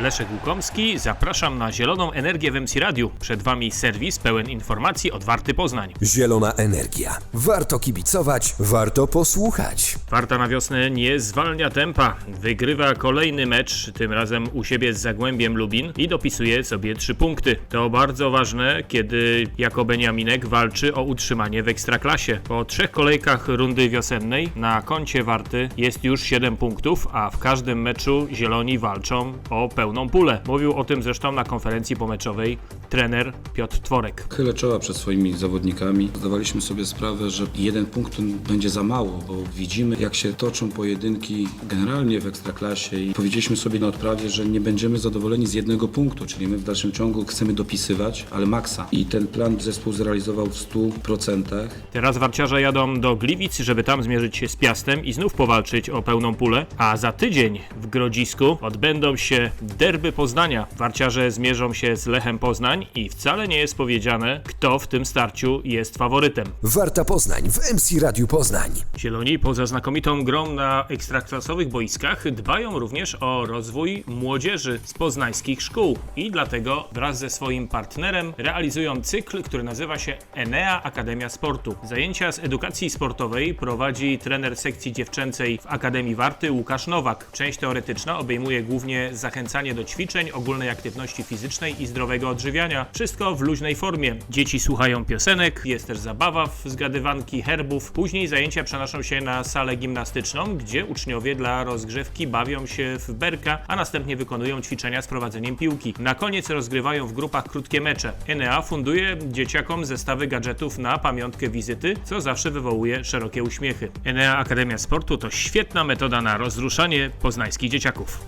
Leszek Łukomski, zapraszam na Zieloną Energię w MC Radiu. Przed Wami serwis pełen informacji od Warty Poznań. Zielona energia. Warto kibicować, warto posłuchać. Warta na wiosnę nie zwalnia tempa. Wygrywa kolejny mecz, tym razem u siebie z Zagłębiem Lubin i dopisuje sobie trzy punkty. To bardzo ważne, kiedy jako Beniaminek walczy o utrzymanie w Ekstraklasie. Po trzech kolejkach rundy wiosennej na koncie Warty jest już 7 punktów, a w każdym meczu Zieloni walczą o pełną pulę. Mówił o tym zresztą na konferencji pomeczowej trener Piotr Tworek. Chylę czoła przed swoimi zawodnikami. Zdawaliśmy sobie sprawę, że jeden punkt będzie za mało, bo widzimy jak się toczą pojedynki generalnie w Ekstraklasie i powiedzieliśmy sobie na odprawie, że nie będziemy zadowoleni z jednego punktu, czyli my w dalszym ciągu chcemy dopisywać, ale maksa. I ten plan zespół zrealizował w 100%. Teraz warciarze jadą do Gliwic, żeby tam zmierzyć się z Piastem i znów powalczyć o pełną pulę, a za tydzień w Grodzisku odbędą się derby Poznania. Warciarze zmierzą się z Lechem Poznań i wcale nie jest powiedziane, kto w tym starciu jest faworytem. Warta Poznań w MC Radiu Poznań. Zieloni poza znakomitą grą na ekstraklasowych boiskach dbają również o rozwój młodzieży z poznańskich szkół i dlatego wraz ze swoim partnerem realizują cykl, który nazywa się Enea Akademia Sportu. Zajęcia z edukacji sportowej prowadzi trener sekcji dziewczęcej w Akademii Warty Łukasz Nowak. Część teoretyczna obejmuje głównie zachęcanie do ćwiczeń, ogólnej aktywności fizycznej i zdrowego odżywiania. Wszystko w luźnej formie. Dzieci słuchają piosenek, jest też zabawa w zgadywanki herbów. Później zajęcia przenoszą się na salę gimnastyczną, gdzie uczniowie dla rozgrzewki bawią się w berka, a następnie wykonują ćwiczenia z prowadzeniem piłki. Na koniec rozgrywają w grupach krótkie mecze. Enea funduje dzieciakom zestawy gadżetów na pamiątkę wizyty, co zawsze wywołuje szerokie uśmiechy. Enea Akademia Sportu to świetna metoda na rozruszanie poznańskich dzieciaków.